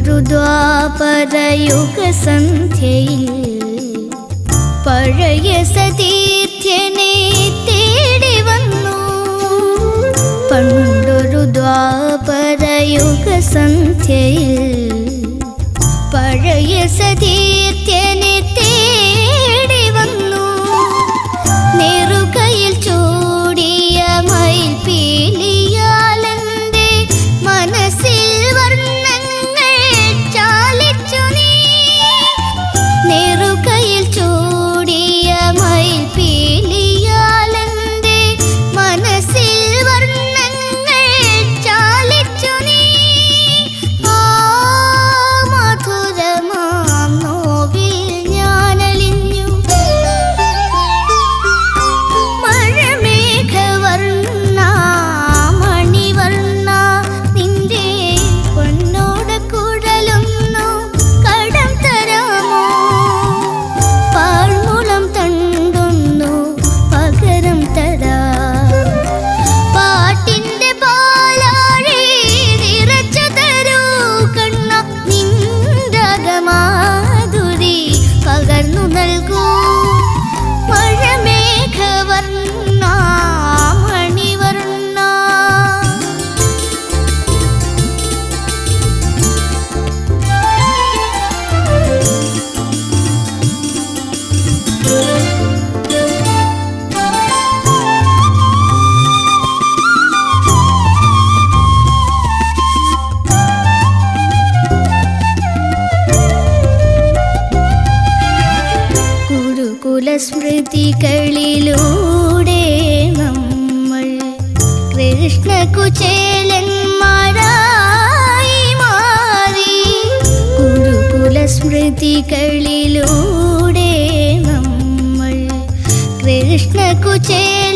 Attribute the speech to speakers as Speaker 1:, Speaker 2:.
Speaker 1: ഒരു ദ്വാപരയുഗസന്ധ്യയിൽ പഴയ സതീർത്ഥ്യനെ തേടി വന്നു. പണ്ടൊരു ദ്വാപരയുഗസന്ധ്യയിൽ പഴയ സതീ സ്മൃതികളിലൂടെ നമ്മൾ കൃഷ്ണകുചേലന്മാരായി മാറി. ഗുരുകുല സ്മൃതികളിലൂടെ നമ്മൾ കൃഷ്ണകുചേല